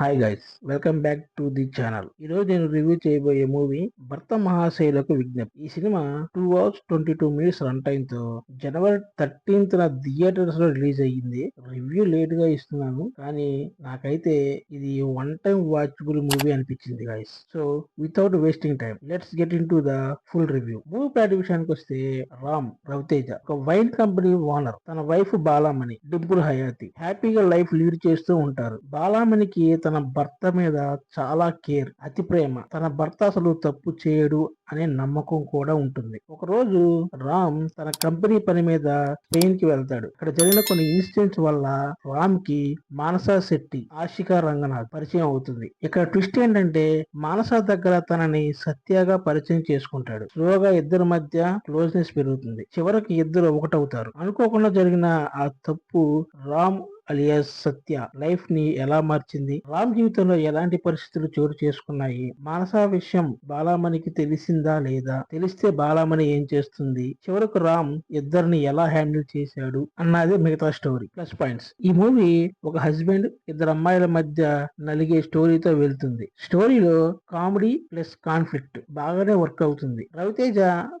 Hi guys welcome back to the channel ఈ రోజు నేను రివ్యూ చేయబోయే మూవీ భర్త మహాశైలకు విజ్ఞప్తి. ఈ cinema two hours twenty two minutes run టైమ్తో January thirteenth నా థియేటర్స్లో రిలీజ్ అయ్యింది. రివ్యూ లేట్గా ఇస్తున్నాను కానీ నాకైతే ఇది వన్ టైం వాచబుల్ మూవీ అనిపించింది guys so without wasting time let's get into the full review movie plot విషయానికి వస్తే రామ్ రవితేజ ఒక వైన్ కంపెనీ ఓనర్ తన వైఫ్ బాలామణి డింపుల్ హయాతి. హ్యాపీగా లైఫ్ లీడ్ చేస్తూ ఉంటారు. బాలామణికి తన భర్త మీద చాలా కేర్ అతి ప్రేమ. తన భర్త అసలు తప్పు చేయడు అనే నమ్మకం కూడా ఉంటుంది. ఒక రోజు రామ్ తన కంపెనీ పని మీద స్పెయిన్కి వెళ్తాడు. ఇక్కడ జరిగిన కొన్ని ఇన్సిడెంట్స్ వల్ల రామ్కి మానసా శెట్టి ఆశికా రంగనాథ్ పరిచయం అవుతుంది. ఇక్కడ ట్విస్ట్ ఏంటంటే మానస దగ్గర తనని సత్యగా పరిచయం చేసుకుంటాడు. స్లోగా ఇద్దరి మధ్య క్లోజ్నెస్ పెరుగుతుంది. చివరికి ఇద్దరు ఒకటవుతారు. అనుకోకుండా జరిగిన ఆ తప్పు రామ్ అలియాస్ సత్య లైఫ్ని ఎలా మార్చింది? రామ్ జీవితంలో ఎలాంటి పరిస్థితులు చోటు చేసుకున్నాయి? మానస విషయం బాలామణికి తెలిసిందా లేదా? తెలిస్తే బాలామణి ఏం చేస్తుంది? చివరకు రామ్ ఇద్దరిని ఎలా హ్యాండిల్ చేశాడు? అన్నదే మిగతా స్టోరీ. Plus points. ఈ మూవీ ఒక హస్బెండ్ ఇద్దరు అమ్మాయిల మధ్య నలిగే స్టోరీతో వెళ్తుంది. స్టోరీలో కామెడీ ప్లస్ కాన్ఫ్లిక్ట్ బాగానే వర్క్ అవుతుంది. రవితేజ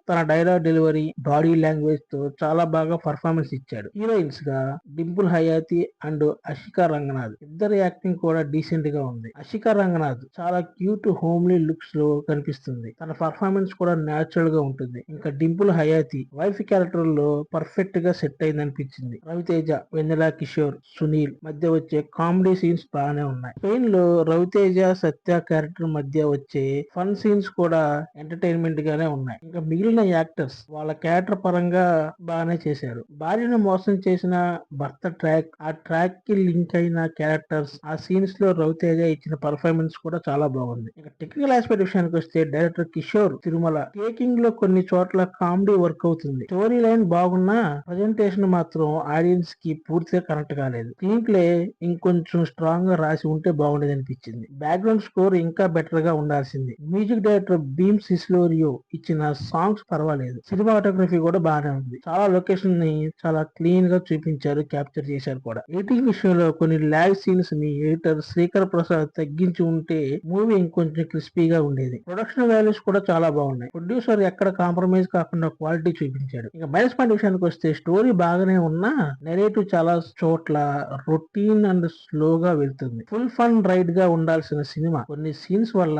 తన డైలాగ్ డెలివరీ బాడీ లాంగ్వేజ్తో చాలా బాగా పర్ఫార్మెన్స్ ఇచ్చాడు. హీరోయిన్స్గా డింపుల్ హయాతి అండ్ అషికా రంగనాథ్. ఇద్దరు యాక్టింగ్ కూడా డీసెంట్గా ఉంది. అషికా రంగనాథ్ చాలా క్యూట్ హోమ్లీ లుక్స్లో కనిపిస్తుంది. తన పర్ఫార్మెన్స్ కూడా న్యాచురల్గా ఉంటుంది. ఇంకా డింపుల్ హయాతి వైఫ్ క్యారెక్టర్లో పర్ఫెక్ట్గా సెట్ అయింది అనిపించింది రవితేజ వెన్నెలా కిషోర్ సునీల్ మధ్య వచ్చే కామెడీ సీన్స్ బాగానే ఉన్నాయి. స్పెయిన్లో రవితేజ సత్య క్యారెక్టర్ మధ్య వచ్చే ఫన్ సీన్స్ కూడా ఎంటర్టైన్మెంట్ గానే ఉన్నాయి. ఇంకా మిగిలిన యాక్టర్స్ వాళ్ళ క్యారెక్టర్ పరంగా బాగానే చేశారు. భార్యను మోసం చేసిన భర్త ట్రాక్ ఆ ట్రాక్కి లింక్ అయిన క్యారెక్టర్స్ ఆ సీన్స్లో రవితేజ ఇచ్చిన పర్ఫార్మెన్స్ కూడా చాలా బాగుంది. ఇక టెక్నికల్ ఆస్పెక్ట్ విషయానికి వస్తే డైరెక్టర్ కిషోర్ తిరుమల టేకింగ్లో కొన్ని చోట్ల కామెడీ వర్క్ అవుతుంది. స్టోరీ లైన్ బాగున్నా ప్రజెంటేషన్ మాత్రం ఆడియన్స్కి పూర్తిగా కనెక్ట్ కాలేదు. స్క్రీన్ ప్లే ఇంకొంచెం స్ట్రాంగ్గా రాసి ఉంటే బాగుండేది అనిపించింది. బ్యాక్గ్రౌండ్ స్కోర్ ఇంకా బెటర్గా ఉండాల్సింది. మ్యూజిక్ డైరెక్టర్ భీమ్ సిస్లోరియో ఇచ్చిన సాంగ్స్ పర్వాలేదు. సినిమాటోగ్రఫీ కూడా బాగానే ఉంది. చాలా లొకేషన్ని చాలా క్లీన్గా చూపించారు క్యాప్చర్ చేశారు కూడా. ఎడిటింగ్ విషయంలో కొన్ని ల్యాగ్ సీన్స్ని ఎడిటర్ శ్రీకర్ ప్రసాద్ తగ్గించి ఉంటే మూవీ ఇంకొంచెం క్రిస్పీగా ఉండేది. ప్రొడక్షన్ వాల్యూస్ కూడా చాలా బాగున్నాయి. ప్రొడ్యూసర్ ఎక్కడ కాంప్రమైజ్ కాకుండా క్వాలిటీ చూపించాడు. ఇంకా మైనస్ పాయింట్ విషయానికి వస్తే స్టోరీ బాగానే ఉన్నా నెరేటివ్ చాలా చోట్ల రొటీన్ అండ్ స్లోగా వెళ్తుంది. ఫుల్ ఫన్ రైడ్గా ఉండాల్సిన సినిమా కొన్ని సీన్స్ వల్ల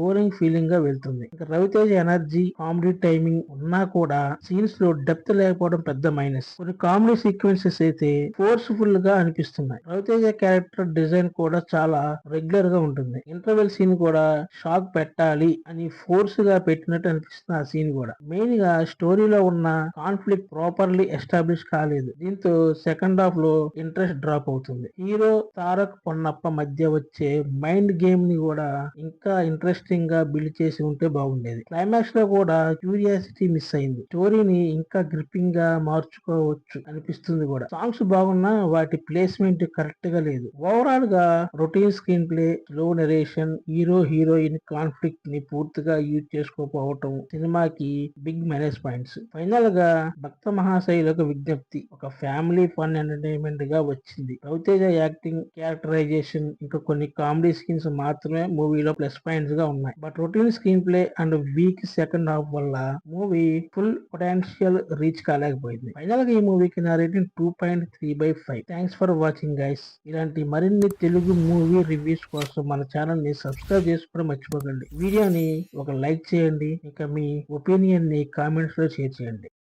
బోరింగ్ ఫీలింగ్గా వెళ్తుంది. ఇంకా రవితేజ ఎనర్జీ కామెడీ టైమింగ్ ఉన్నా కూడా సీన్స్లో డెప్త్ లేకపోవడం పెద్ద మైనస్ కొన్ని కామెడీ సీక్వెన్సెస్ అయితే ఫోర్స్ఫుల్గా అనిపిస్తున్నాయి. రవితేజ క్యారెక్టర్ డిజైన్ కూడా చాలా రెగ్యులర్గా ఉంటుంది. ఇంటర్వెల్ సీన్ కూడా షాక్ పెట్టాలి అని ఫోర్స్గా పెట్టినట్టు అనిపిస్తుంది ఆ సీన్ కూడా. మెయిన్గా స్టోరీలో ఉన్న కాన్ఫ్లిక్ట్ ప్రాపర్లీ ఎస్టాబ్లిష్ కాలేదు. దీంతో సెకండ్ హాఫ్లో ఇంట్రెస్ట్ డ్రాప్ అవుతుంది. హీరో తారక్ పొన్నప్ప మధ్య వచ్చే మైండ్ గేమ్ని కూడా ఇంకా ఇంట్రెస్టింగ్గా బిల్డ్ చేసి ఉంటే బాగుండేది. క్లైమాక్స్లో కూడా క్యూరియాసిటీ మిస్ అయింది. స్టోరీని ఇంకా గ్రిప్పింగ్గా మార్చుకోవచ్చు అనిపిస్తుంది కూడా. సాంగ్స్ బాగున్నా వాటి ప్లేస్మెంట్ కరెక్ట్గా లేదు. ఓవరాల్గా routine screen play slow narration hero heroine కాన్ఫ్లిక్ట్ని పూర్తిగా యూజ్ చేసుకోకపోవటం సినిమాకి బిగ్ మైనస్ పాయింట్స్ ఫైనల్గా భక్త మహాశైలకు విజ్ఞప్తి. ఒక ఫ్యామిలీ ఫన్ ఎంటర్టైన్మెంట్గా వచ్చింది. రవితేజ యాక్టింగ్ క్యారెక్టరైజేషన్ ఇంకా కొన్ని కామెడీ స్కిన్స్ మాత్రమే మూవీలో ప్లస్ పాయింట్స్గా ఉన్నాయి. But routine screen play and weak second half వల్ల మూవీ ఫుల్ పొటెన్షియల్ రీచ్ కాలేకపోయింది. ఫైనల్గా ఈ మూవీకి నా rating two point three by five thanks thanks for watching guys ఇలాంటి మరిన్ని తెలుగు మూవీ రివ్యూస్ కోసం మన ఛానల్ని సబ్స్క్రైబ్ చేసుకోవడం మర్చిపోకండి. వీడియోని ఒక లైక్ చేయండి. ఇంకా మీ ఒపీనియన్ని కామెంట్స్లో షేర్ చేయండి.